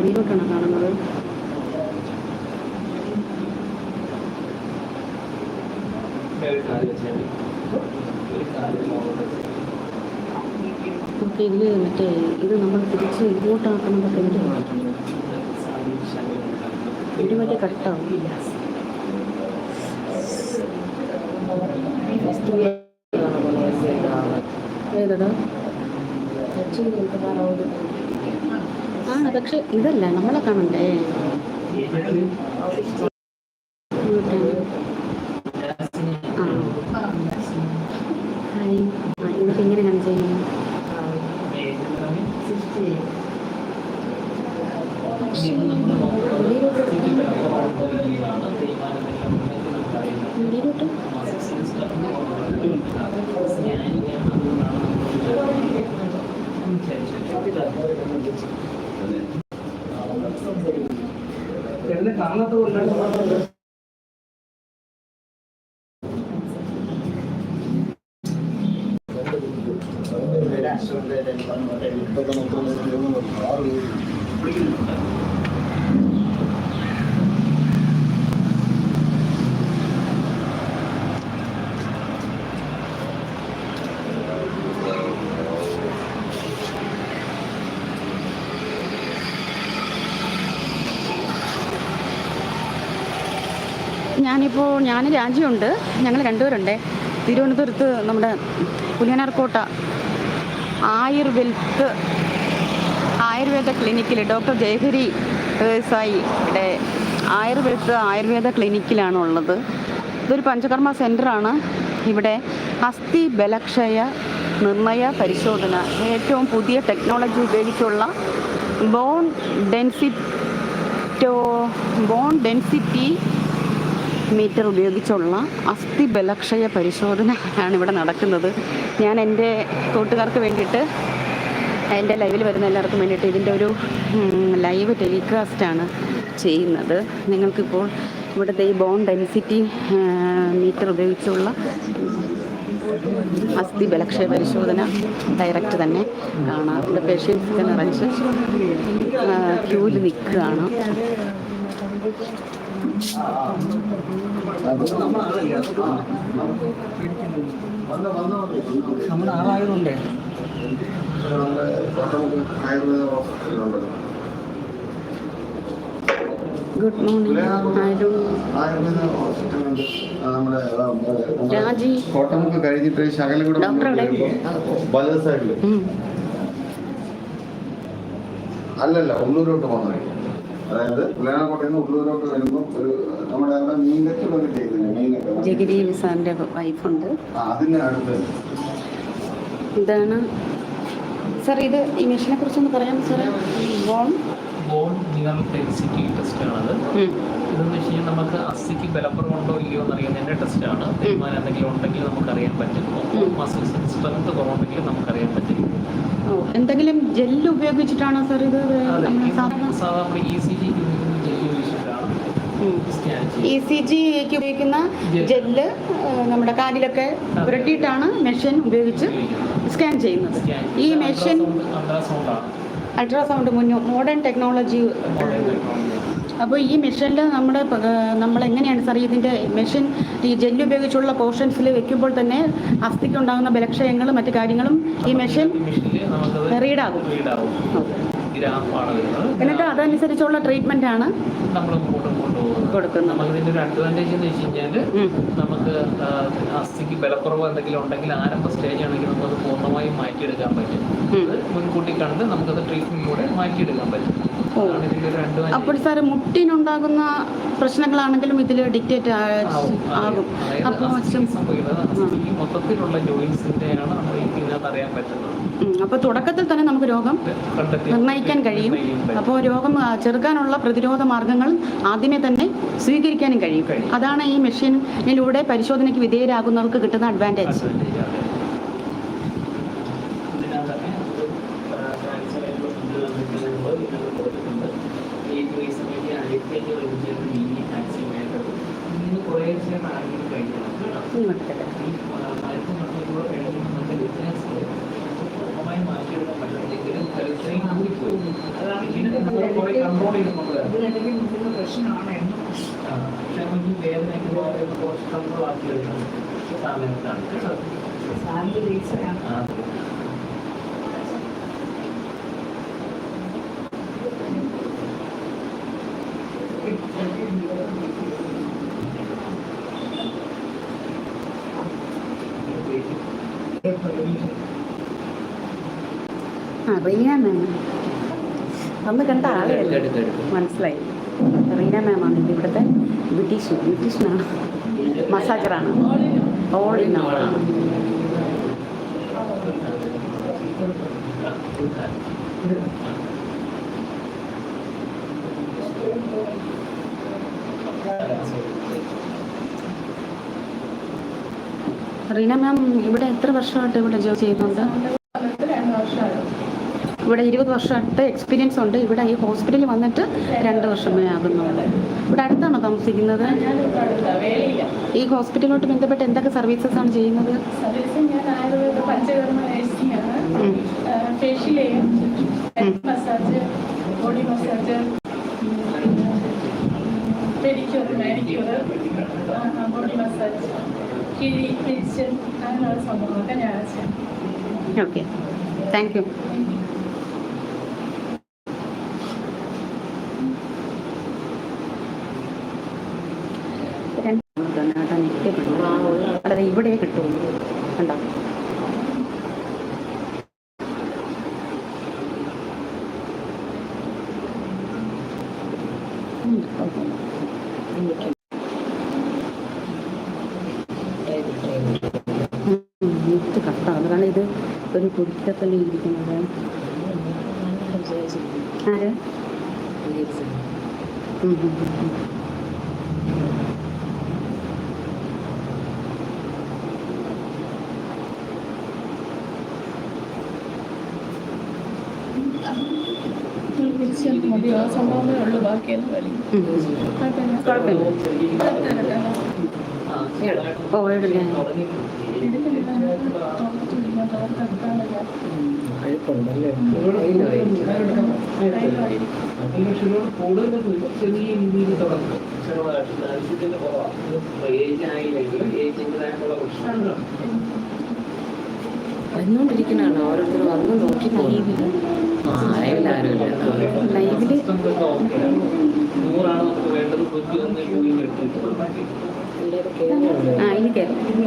വെളിയിലോട്ടാണ് കാണുന്നത്. നമുക്ക് ഇതിൽ മറ്റേ ഇത് നമ്മൾ തിരിച്ച് ഇങ്ങോട്ടാക്കണമെന്നൊക്കെ എന്ത് സാരി ശകലം ഉണ്ടാക്കണം. ഇത് മറ്റേ കട്ടാവും ഏതടാ ആണ് പക്ഷെ ഇതല്ല നമ്മളെ കാണണ്ടേ? ഹായ്. அந்த ஒரு நன்மை வந்து ഞാനിപ്പോൾ ഞാൻ രാജിയുണ്ട്. ഞങ്ങൾ രണ്ടുപേരുണ്ട്. തിരുവനന്തപുരത്ത് നമ്മുടെ പുലിയനാർക്കോട്ട ആയുർവെൽത്ത് ആയുർവേദ ക്ലിനിക്കിൽ ഡോക്ടർ ജയഹരി സായിയുടെ ആയുർവേദ ആയുർവേദ ക്ലിനിക്കിലാണ് ഉള്ളത് ഇതൊരു പഞ്ചകർമ്മ സെന്ററാണ് ഇവിടെ അസ്ഥി ബലക്ഷയ നിർണയ പരിശോധന ഏറ്റവും പുതിയ ടെക്നോളജി ഉപയോഗിച്ചുള്ള bone density bone density meter ഉപയോഗിച്ചുള്ള അസ്ഥി ബലക്ഷയ പരിശോധന ആണ് ഇവിടെ നടക്കുന്നത്. ഞാൻ എന്റെ കൂട്ടുകാർക്ക് വേണ്ടിയിട്ട് എന്റെ ലൈവിൽ വരുന്ന എല്ലാവർക്കും വേണ്ടിയിട്ട് ഇതിന്റെ ഒരു ലൈവ് ടെലികാസ്റ്റാണ് ചെയ്യുന്നത്. നിങ്ങൾക്കിപ്പോൾ ഇവിടുത്തെ ഈ ബോൺ ഡെൻസിറ്റി മീറ്റർ ഉപയോഗിച്ചുള്ള അസ്ഥി ബലക്ഷയ പരിശോധന ഡയറക്റ്റ് തന്നെ കാണാം. ഇവിടെ പേഷ്യൻസിനെ നിറച്ച് ക്യൂവിൽ നിൽക്കുകയാണ്. നമ്മുടെ ആളായതുകൊണ്ടേ ഗുഡ് മോർണിംഗ് രാജി. കോട്ടമുക്ക് കഴിഞ്ഞിട്ട് ശകലം കൂടെ ഡോക്ടർ എവിടെ? വലത് സൈഡിൽ അല്ലല്ല ഉള്ളൂരോട്ട് പോകുന്ന വഴി അതായത് പുലനാക്കോട്ടയിൽ നിന്ന് ഉള്ളൂരോട്ട് വരുമ്പോൾ ഒരു നമ്മുടെ മീനൊക്കെ സാറിന്റെ വൈഫുണ്ട്. അടുത്ത്. ഇതാണ്. സാർ ഇത് ഈ മെഷീനെ കുറിച്ചൊന്ന് പറയാം. സാറേ ബോൺ. ബോൺ നിയർ ഡെൻസിറ്റി ടെസ്റ്റാണത്. ഇതെന്ന് വെച്ച് കഴിഞ്ഞാൽ നമുക്ക് അസ്ഥിക്ക് ബലക്കുറവുണ്ടോ ഇല്ലയോ എന്ന് അറിയുന്നതിന്റെ ടെസ്റ്റാണ് തീരുമാനം എന്തെങ്കിലും ഉണ്ടെങ്കിൽ നമുക്കറിയാൻ പറ്റും. മസിൽസ് സ്ട്രെങ്ത് കുറവുണ്ടെങ്കിൽ നമുക്കറിയാൻ പറ്റും. ഓ എന്തെങ്കിലും ജെല്ല് ഉപയോഗിച്ചിട്ടാണോ സാർ ഇത് സാധാരണ E C G E C ജിക്ക് ഉപയോഗിക്കുന്ന ജെല്ല്. നമ്മുടെ കാലിലൊക്കെ പുരട്ടിയിട്ടാണ് മെഷീൻ ഉപയോഗിച്ച് സ്കാൻ ചെയ്യുന്നത്. ഈ മെഷീൻ അൾട്രാസൗണ്ട് മുന്നോ മോഡേൺ ടെക്നോളജി. അപ്പോൾ ഈ മെഷീനിൽ നമ്മുടെ പ- നമ്മൾ എങ്ങനെയാണ് സാർ ഇതിന്റെ മെഷീൻ ഈ ജെല്ല് ഉപയോഗിച്ചുള്ള പോർഷൻസിൽ വെക്കുമ്പോൾ തന്നെ അസ്ഥിക്കുണ്ടാകുന്ന ബലക്ഷയങ്ങളും മറ്റു കാര്യങ്ങളും ഈ മെഷീൻ റീഡാകും ഗ്രാഫാണ് വരുന്നത്. എന്നിട്ട് അതനുസരിച്ചുള്ള ട്രീറ്റ്മെന്റ് ആണ് നമ്മൾ മുമ്പോട്ട് കൊണ്ടുപോകുന്നത്. നമുക്ക് ഇതിന്റെ ഒരു അഡ്വാന്റേജ് എന്ന് വെച്ച് കഴിഞ്ഞാൽ നമുക്ക് അസ്ഥിക്ക് ബലക്കുറവ് എന്തെങ്കിലും ഉണ്ടെങ്കിൽ ആരംഭ സ്റ്റേജ് ആണെങ്കിൽ നമുക്കത് പൂർണമായും മാറ്റിയെടുക്കാൻ പറ്റും. മുൻകൂട്ടി കണ്ട് നമുക്കത് ട്രീറ്റ്മെന്റിലൂടെ മാറ്റിയെടുക്കാൻ പറ്റും. അപ്പോൾ സാർ മുട്ടിനുണ്ടാകുന്ന പ്രശ്നങ്ങളാണെങ്കിലും ഇതിൽ ഡിക്റ്റേറ്റ് ആകും. അപ്പോൾ മൊത്തത്തിലുള്ള ജോയിൻസിന്റെയാണ് നമ്മൾ പറ്റുന്നത് അപ്പോൾ തുടക്കത്തിൽ തന്നെ നമുക്ക് രോഗം നിർണയിക്കാൻ കഴിയും. അപ്പോൾ രോഗം ചെറുക്കാനുള്ള പ്രതിരോധ മാർഗങ്ങൾ ആദ്യമേ തന്നെ സ്വീകരിക്കാനും കഴിയും. അതാണ് ഈ മെഷീനിലൂടെ പരിശോധനയ്ക്ക് വിധേയരാകുന്നവർക്ക് കിട്ടുന്ന അഡ്വാന്റേജ് റീന മാം അന്ന് കണ്ട ആളെ എടുത്ത് എടുത്ത് എടുത്ത്. മനസ്സിലായി റീന മാമാണ് ഇത് ഇവിടുത്തെ ബ്രിട്ടീഷ് ബ്രിട്ടീഷനാണ് മസാജറാണ് ഓൾ ഇൻ ഓളാണ് റീന മാം ഇവിടെ എത്ര വർഷമായിട്ട് ഇവിടെ ജോലി ചെയ്യുന്നുണ്ട്? ഇവിടെ ഇരുപത് വർഷമായിട്ട് എക്സ്പീരിയൻസ് ഉണ്ട്. ഇവിടെ ഈ ഹോസ്പിറ്റലിൽ വന്നിട്ട് രണ്ട് വർഷമേ ആകുന്നുള്ളൂ ഇവിടെ അടുത്താണോ താമസിക്കുന്നത്? ഈ ഹോസ്പിറ്റലിലോട്ട് ബന്ധപ്പെട്ട് എന്തൊക്കെ സർവീസസ് ആണ് ചെയ്യുന്നത്? ബോഡി മസാജ് കിഴി അങ്ങനെയുള്ള സംഭവങ്ങളൊക്കെ ഓക്കെ താങ്ക് യു ഇവിടെ കിട്ടുള്ളൂ കണ്ടോ ഉം, കുഴപ്പമില്ല. ഉം, ഇത് കട്ടാണ് കാരണം ഇത് കുടിക്കത്തന്നെ ഇരിക്കുന്നത്? ആര്? സംഭവമേ ഉള്ളൂ ഉം, ഉം. കുഴപ്പമില്ല ഓ എടുക്കാൻ ചെറിയ രീതിയിൽ തുടങ്ങും ചെറുതായിട്ട് ആവശ്യത്തിന്റെ കുറവാണ് ഏജ് ആയില്ലെങ്കിൽ ഏജിന്റെതായിട്ടുള്ള പ്രശ്നങ്ങളാണ് വന്നുകൊണ്ടിരിക്കണാണ് ഓരോരുത്തർ വന്ന് നോക്കി ലൈവിൽ വന്ന് പോയി എടുത്തിട്ട് ആ എനിക്ക് ഇത്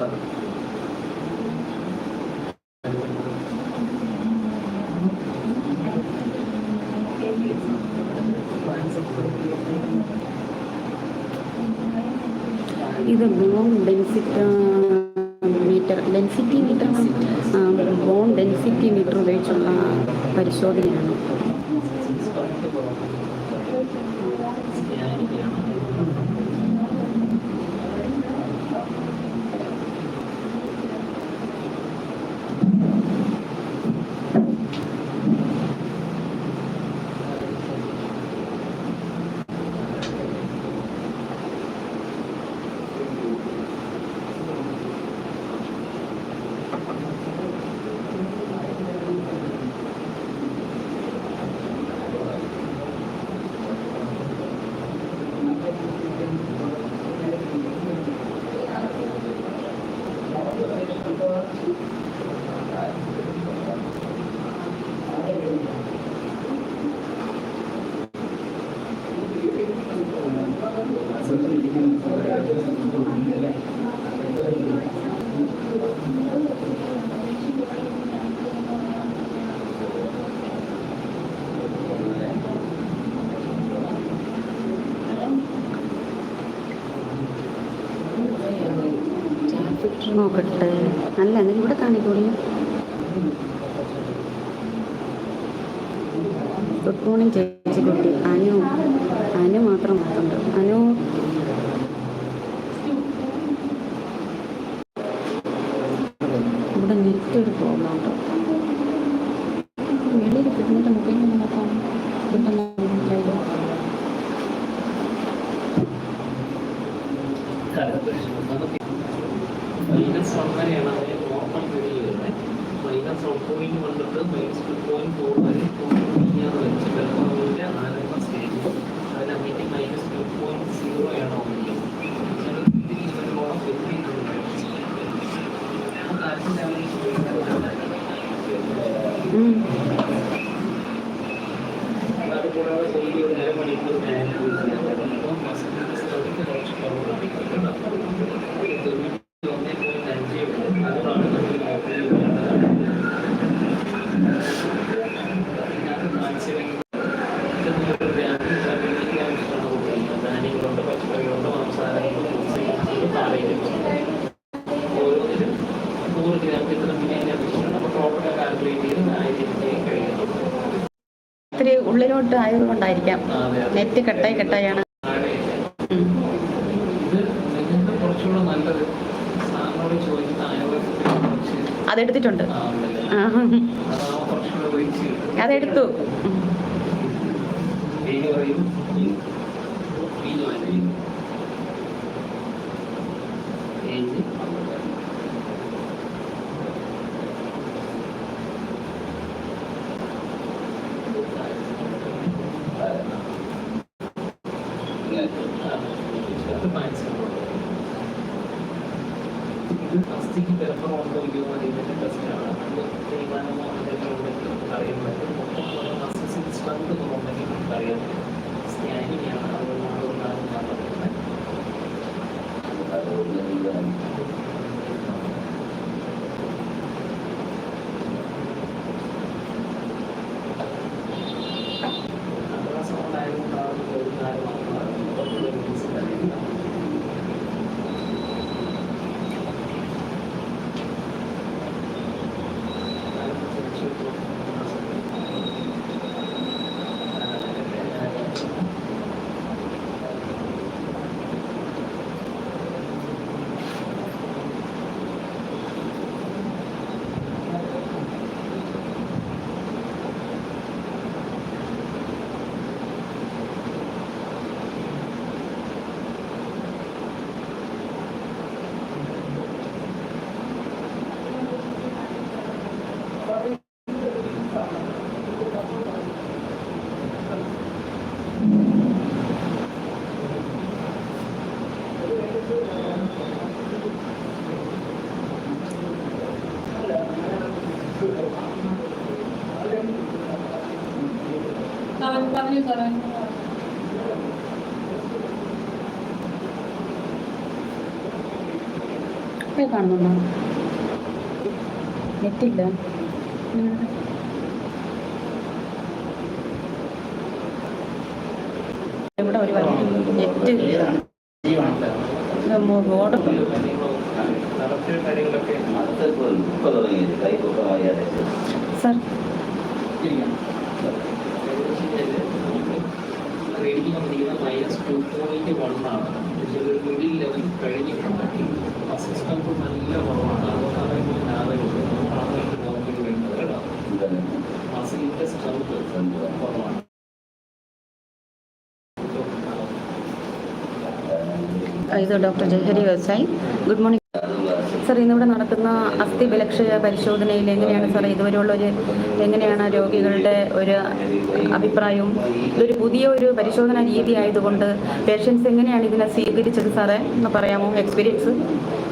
ഇത് bone density meter density meter bone density meter ഉപയോഗിച്ചുള്ള പരിശോധനയാണ്. നോക്കട്ടെ അല്ല എന്തെങ്കിലും ഇവിടെ കാണിക്കൂടി? ഗുഡ് മോർണിംഗ് ചേച്ചി കുട്ടി അനു. അനു മാത്രം നോക്കുന്നുണ്ട് അനു. ഇവിടെ നെറ്റ് ഒരു പ്രോബ്ലം ഉണ്ടോ. വെളിയിൽ മൈനസ് വൺ നോർമൽ വരുന്നത്. മൈനസ് വൺ പോയിന്റ് വൺ തൊട്ട് മൈനസ് ടു പോയിന്റ് ഫോർ വരെ ചെയ്യാന്ന് വെച്ച് പെർഫോമിന്റെ ആരംഭ സ്റ്റേജ് അതിനകത്തേക്ക് മൈനസ് ടു പോയിന്റ് സീറോ ആണ് ഉള്ളിലോട്ട് ആയതുകൊണ്ടായിരിക്കാം. നെറ്റ് കട്ടായി കട്ടായാണ്. അതെടുത്തിട്ടുണ്ട്. അതെടുത്തു. Thank നിങ്ങൾക്ക് കാണുന്നുണ്ടോ? നെറ്റില്ല. ഇവിടെ ഒരു net. Board. Sir. Minus two point one ആണ്. കഴിഞ്ഞിട്ടുണ്ടെങ്കിൽ അസിസ്റ്റന്റ് നല്ല കുറവാണ് അതുകൊണ്ടാണ് ഇതിന് ലാഭമുള്ളത് അതുകൊണ്ടാണ് നോക്കി വരുന്നത് കേട്ടോ മസിലിന്റെ സ്ട്രെങ്ത് കുറവാണ് ഇത് ഡോക്ടർ ജയഹരി വ്യവസായി ഗുഡ് മോർണിംഗ് സാർ ഇന്നിവിടെ നടക്കുന്ന അസ്ഥി ബലക്ഷയ പരിശോധനയിൽ എങ്ങനെയാണ് സാർ ഇതുവരെയുള്ള ഒരു എങ്ങനെയാണ് രോഗികളുടെ ഒരു അഭിപ്രായവും? ഇതൊരു പുതിയ ഒരു പരിശോധന രീതി ആയതുകൊണ്ട് പേഷ്യൻസ് എങ്ങനെയാണ് ഇതിനെ സ്വീകരിച്ചത് സാറേ? എന്ന് പറയാമോ? എക്സ്പീരിയൻസ്?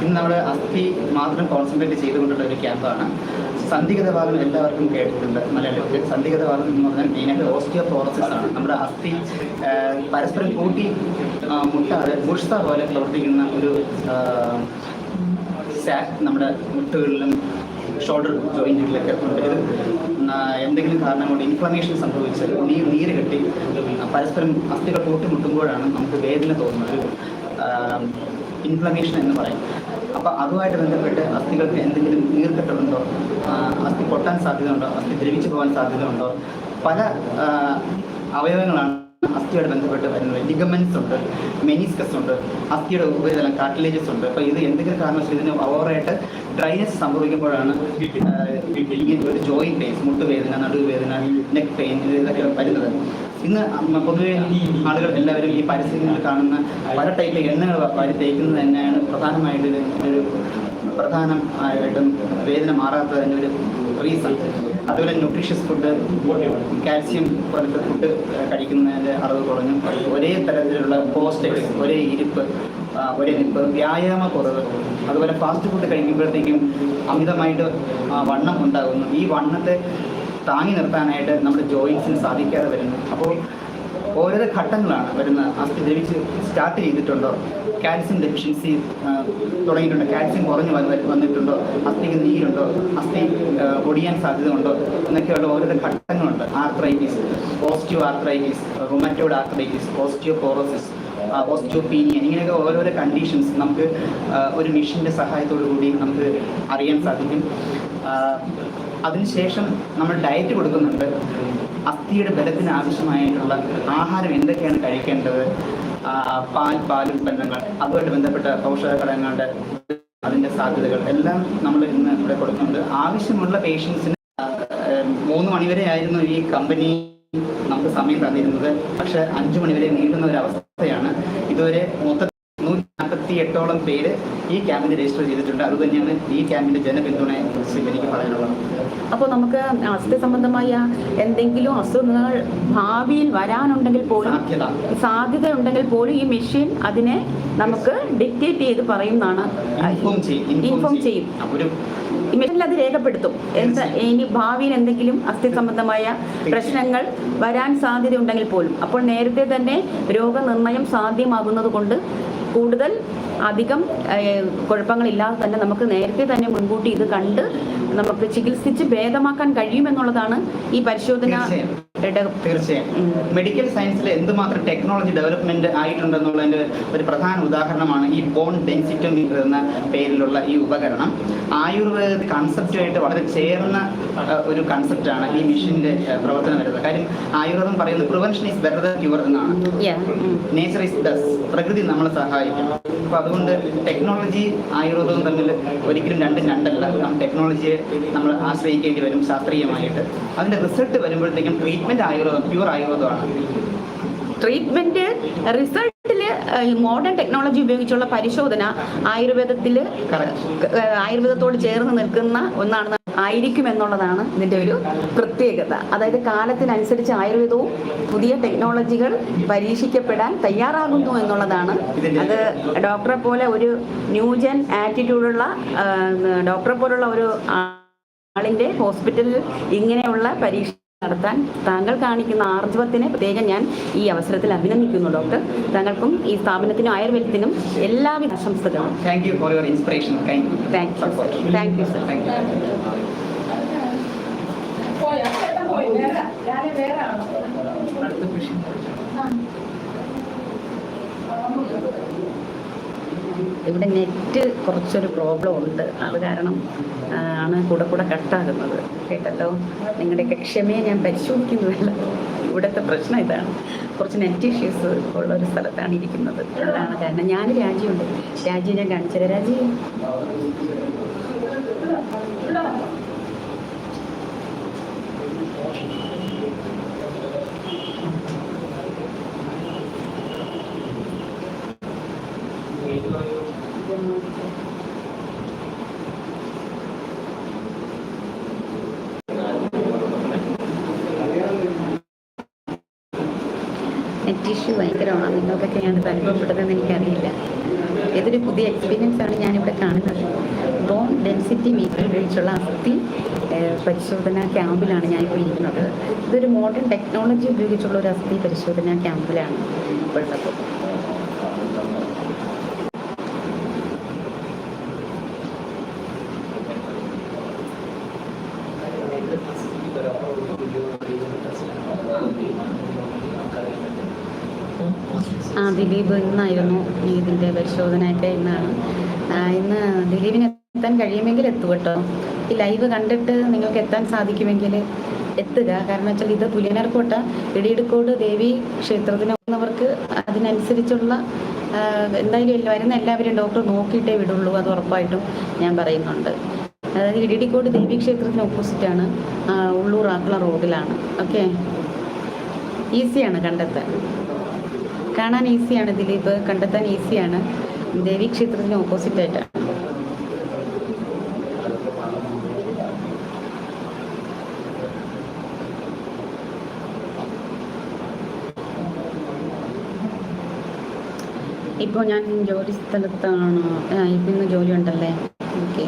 ഇന്ന് നമ്മൾ അസ്ഥി മാത്രം കോൺസെൻട്രേറ്റ് ചെയ്തുകൊണ്ടുള്ള ഒരു ക്യാമ്പാണ്. സന്ധിഗത ഭാഗം എല്ലാവർക്കും കേട്ടിട്ടുണ്ട്. മലയാളത്തിൽ സന്ധിഗത ഭാഗം എന്ന് പറഞ്ഞാൽ മെയിനായിട്ട് ഓസ്റ്റിയോപോറസിസ് ആണ്. നമ്മുടെ അസ്ഥി പരസ്പരം കൂട്ടി മുട്ടാതെ മുഷ്ത പോലെ പ്രവർത്തിക്കുന്ന ഒരു സാറ്റ് നമ്മുടെ മുട്ടുകളിലും ഷോൾഡർ ജോയിന്റിലൊക്കെ ആ, എന്തെങ്കിലും കാരണം കൊണ്ട് ഇൻഫ്ലമേഷൻ സംഭവിച്ച് നീ നീര് കെട്ടി പരസ്പരം അസ്ഥികൾ കൂട്ടിമുട്ടുമ്പോഴാണ് നമുക്ക് വേദന തോന്നുന്നത്. ഇൻഫ്ലമേഷൻ എന്ന് പറയും. അപ്പോൾ അതുമായിട്ട് ബന്ധപ്പെട്ട് അസ്ഥികൾക്ക് എന്തെങ്കിലും നീർക്കെട്ടുണ്ടോ? അസ്ഥി പൊട്ടാൻ സാധ്യതയുണ്ടോ? അസ്ഥി ദ്രവിച്ചു പോകാൻ സാധ്യതയുണ്ടോ? പല അവയവങ്ങളാണ് അസ്ഥിയോട് ബന്ധപ്പെട്ട് വരുന്നത്. ലിഗമെൻസ് ഉണ്ട് മെനിസ്കസ് ഉണ്ട് അസ്ഥിയുടെ ഉപരിതലം കാർട്ടിലേജസ് ഉണ്ട്. അപ്പോൾ ഇത് എന്തെങ്കിലും കാരണവശാൽ ഇതിന് ഓവറായിട്ട് ഡ്രൈനസ് സംഭവിക്കുമ്പോഴാണ് ഇങ്ങനെ ഒരു ജോയിൻ പെയിൻ മുട്ടുവേദന നടുവേദന നെക്ക് പെയിൻ ഇതൊക്കെ വരുന്നത്. ഇന്ന് പൊതുവേ ആളുകൾ എല്ലാവരും ഈ പരസ്യങ്ങളിൽ കാണുന്ന പല ടൈപ്പ് എണ്ണകൾ വാരി തേക്കുന്നത് തന്നെയാണ് പ്രധാനമായിട്ട് ഒരു പ്രധാനം ആയിട്ടും വേദന മാറാത്തതിന്റെ ഒരു റീസൺ അതുപോലെ ന്യൂട്രീഷ്യസ് ഫുഡ് കാൽസ്യം പോലത്തെ ഫുഡ് കഴിക്കുന്നതിന്റെ അളവ് കുറഞ്ഞു. ഒരേ തരത്തിലുള്ള പോസ്റ്റേഴ്സ് ഒരേ ഇരിപ്പ് ഒരേ നിപ്പ് വ്യായാമ കുറവ്. അതുപോലെ ഫാസ്റ്റ് ഫുഡ് കഴിക്കുമ്പോഴത്തേക്കും അമിതമായിട്ട് വണ്ണം ഉണ്ടാകുന്നു. ഈ വണ്ണത്തെ താങ്ങി നിർത്താനായിട്ട് നമ്മുടെ ജോയിൻസിന് സാധിക്കാതെ വരുന്നു. അപ്പോൾ ഓരോ ഘട്ടങ്ങളാണ് വരുന്നത് അസ്ഥി ദ്രവിച്ച് സ്റ്റാർട്ട് ചെയ്തിട്ടുണ്ടോ? കാൽസ്യം ഡെഫിഷ്യൻസി തുടങ്ങിയിട്ടുണ്ട്. കാൽസ്യം കുറഞ്ഞ് വന്ന് വന്നിട്ടുണ്ടോ? അസ്ഥിക്ക് നീരുണ്ടോ? അസ്ഥി ഒടിയാൻ സാധ്യതയുണ്ടോ? എന്നൊക്കെയുള്ള ഓരോ ഘട്ടങ്ങളുണ്ട്. Arthritis osteo arthritis rheumatoid arthritis osteoporosis osteopenia ഇങ്ങനെയൊക്കെ ഓരോരോ കണ്ടീഷൻസ് നമുക്ക് ഒരു മെഷീന്റെ സഹായത്തോടു കൂടി നമുക്ക് അറിയാൻ സാധിക്കും. അതിനുശേഷം നമ്മൾ ഡയറ്റ് കൊടുക്കുന്നുണ്ട്. അസ്ഥിയുടെ ബലത്തിന് ആവശ്യമായിട്ടുള്ള ആഹാരം എന്തൊക്കെയാണ് കഴിക്കേണ്ടത്? പാൽ പാലുൽപ്പന്നങ്ങൾ അതുമായിട്ട് ബന്ധപ്പെട്ട പോഷക ഘടകങ്ങളുടെ അതിന്റെ സാധ്യതകൾ എല്ലാം നമ്മൾ ഇന്ന് ഇവിടെ കൊടുക്കുന്നുണ്ട്. ആവശ്യമുള്ള പേഷ്യൻസിന് മൂന്ന് മണിവരെ ആയിരുന്നു ഈ കമ്പനി നമുക്ക് സമയം തന്നിരുന്നത്. പക്ഷെ അഞ്ചു മണിവരെ നീട്ടുന്ന ഒരു അവസ്ഥയാണ്. ഇതുവരെ മൊത്തം നാൽപ്പത്തി എട്ടോളം പേര് ഈ ക്യാമ്പിന് രജിസ്റ്റർ ചെയ്തിട്ടുണ്ട്. അതുതന്നെയാണ് ഈ ക്യാമ്പിന്റെ ജനപിന്തുണയെ കുറിച്ച് എനിക്ക് പറയാനുള്ളത്. അപ്പോൾ നമുക്ക് അസ്ഥി സംബന്ധമായ എന്തെങ്കിലും അസുഖങ്ങൾ ഭാവിയിൽ വരാനുണ്ടെങ്കിൽ പോലും സാധ്യത. ഉണ്ടെങ്കിൽ പോലും ഈ മെഷീൻ അതിനെ നമുക്ക് ഡിക്റ്റേറ്റ് ചെയ്ത് പറയുന്നതാണ്. ഇൻഫോം ചെയ്യും. ഈ മെഷീനിൽ അത് രേഖപ്പെടുത്തും. എന്താ ഇനി ഭാവിയിൽ എന്തെങ്കിലും അസ്ഥി സംബന്ധമായ പ്രശ്നങ്ങൾ വരാൻ സാധ്യത ഉണ്ടെങ്കിൽ പോലും. അപ്പോൾ നേരത്തെ തന്നെ രോഗനിർണയം സാധ്യമാകുന്നത് കൊണ്ട് കൂടുതൽ അധികം കുഴപ്പങ്ങളില്ലാതെ തന്നെ നമുക്ക് നേരത്തെ തന്നെ മുൻകൂട്ടി ഇത് കണ്ട് നമുക്ക് ചികിത്സിച്ച് ഭേദമാക്കാൻ കഴിയുമെന്നുള്ളതാണ് ഈ പരിശോധന തീർച്ചയായും. മെഡിക്കൽ സയൻസിൽ എന്തുമാത്രം ടെക്നോളജി ഡെവലപ്മെന്റ് ആയിട്ടുണ്ടെന്നുള്ളതിന്റെ ഒരു പ്രധാന ഉദാഹരണമാണ് ഈ ബോൺ ഡെൻസിറ്റോമീറ്റർ എന്ന പേരിലുള്ള ഈ ഉപകരണം. ആയുർവേദ കൺസെപ്റ്റുമായിട്ട് വളരെ ചേർന്ന ഒരു കൺസെപ്റ്റാണ് ഈ മെഷീന്റെ പ്രവർത്തനം വരുന്നത്. കാര്യം ആയുർവേദം പറയുന്നത് prevention is better the cure എന്നാണ്. നേച്ചർ ഈസ് ഡസ് പ്രകൃതി നമ്മളെ സഹായിക്കും. അപ്പോൾ അതുകൊണ്ട് ടെക്നോളജി ആയുർവേദവും തമ്മിൽ ഒരിക്കലും രണ്ടും രണ്ടല്ല. ടെക്നോളജിയെ നമ്മൾ ആശ്രയിക്കേണ്ടി വരും ശാസ്ത്രീയമായിട്ട്. അതിന്റെ റിസൾട്ട് വരുമ്പോഴത്തേക്കും ട്രീറ്റ്മെന്റ് ആയുർവേദം പ്യൂർ ആയുർവേദമാണ്. ട്രീറ്റ്മെന്റ് റിസൾട്ടിൽ മോഡേൺ ടെക്നോളജി ഉപയോഗിച്ചുള്ള പരിശോധന ആയുർവേദത്തിൽ ആയുർവേദത്തോട് ചേർന്ന് നിൽക്കുന്ന ഒന്നാണ് ആയിരിക്കും എന്നുള്ളതാണ് ഇതിന്റെ ഒരു പ്രത്യേകത. അതായത് കാലത്തിനനുസരിച്ച് ആയുർവേദവും പുതിയ ടെക്നോളജികൾ പരീക്ഷിക്കപ്പെടാൻ തയ്യാറാകുന്നു എന്നുള്ളതാണ്. അത് ഡോക്ടറെ പോലെ ഒരു ന്യൂജൻ ആറ്റിറ്റ്യൂഡുള്ള ഡോക്ടറെ പോലുള്ള ഒരു ആളിന്റെ ഹോസ്പിറ്റലിൽ ഇങ്ങനെയുള്ള പരീക്ഷ നടത്താൻ താങ്കൾ കാണിക്കുന്ന ആർജവത്തിനെ പ്രത്യേകം ഞാൻ ഈ അവസരത്തിൽ അഭിനന്ദിക്കുന്നു ഡോക്ടർ. താങ്കൾക്കും ഈ സ്ഥാപനത്തിനും ആയുർവേദത്തിനും എല്ലാവിധ ആശംസകളും. Thank you for your inspiration thank you sir thank you sir thank you പോയാ ചേട്ടൻ പോയി വേറെ ഞാൻ വേറെ ആണോ അടുത്ത പ്രശ്നം ഇവിടെ നെറ്റ് കുറച്ചൊരു പ്രോബ്ലം ഉണ്ട് അത് കാരണം ആണ് കൂടെ കൂടെ കട്ടാകുന്നത്. കേട്ടല്ലോ? നിങ്ങളുടെയൊക്കെ ക്ഷമയെ ഞാൻ പരിശോധിക്കുന്നുമില്ല ഇവിടുത്തെ പ്രശ്നം ഇതാണ്. കുറച്ച് നെറ്റ് ഇഷ്യൂസ് ഉള്ള ഒരു സ്ഥലത്താണ് ഇരിക്കുന്നത്. അതാണ് കാരണം. ഞാൻ രാജിയുണ്ട്. രാജി ഞാൻ കാണിച്ചത് രാജി. നെറ്റ് ഞാനിത് അനുഭവപ്പെട്ടതെന്ന് എനിക്കറിയില്ല. ഇതൊരു പുതിയ എക്സ്പീരിയൻസ് ആണ് ഞാനിവിടെ കാണുന്നത്. ബോൺ ഡെൻസിറ്റി മീറ്റർ ഉപയോഗിച്ചുള്ള അസ്ഥി പരിശോധന ക്യാമ്പിലാണ് ഇപ്പോൾ ഇരിക്കുന്നത്. ഇതൊരു മോഡേൺ ടെക്നോളജി ഉപയോഗിച്ചുള്ള ഒരു അസ്ഥി പരിശോധന ക്യാമ്പിലാണ് ഇപ്പോൾ ഉള്ളത് ആ ദിലീപ് ഇന്നായിരുന്നു ഇതിന്റെ പരിശോധനയൊക്കെ ഇന്നാണ്. ഇന്ന് ദിലീപിന് എത്താൻ കഴിയുമെങ്കിൽ എത്തും കേട്ടോ. ഈ ലൈവ് കണ്ടിട്ട് നിങ്ങൾക്ക് എത്താൻ സാധിക്കുമെങ്കിൽ എത്തുക. കാരണം വെച്ചാൽ ഇത് പുലിയനർക്കോട്ട ഇടിയിടക്കോട് ദേവി ക്ഷേത്രത്തിന് പോകുന്നവർക്ക് അതിനനുസരിച്ചുള്ള എന്തായാലും വരുന്ന എല്ലാവരും ഡോക്ടർ നോക്കിയിട്ടേ വിടുള്ളൂ അത് ഉറപ്പായിട്ടും ഞാൻ പറയുന്നുണ്ട്. അതായത് ഇടിയിടിക്കോട് ദേവി ക്ഷേത്രത്തിന് ഓപ്പോസിറ്റാണ് ഉള്ളൂർ ആക്കള റോഡിലാണ്. ഓക്കെ? ഈസിയാണ് കണ്ടെത്താൻ. കാണാൻ ഈസിയാണ് ദിലീപ്. കണ്ടെത്താൻ ഈസിയാണ്. ദേവി ക്ഷേത്രത്തിന് ഓപ്പോസിറ്റ് ആയിട്ടാണ് ഇപ്പോൾ ഞാൻ ജോലി സ്ഥലത്താണ്. ഇപ്പം ഇന്ന് ജോലി ഉണ്ടല്ലേ? ഓക്കെ.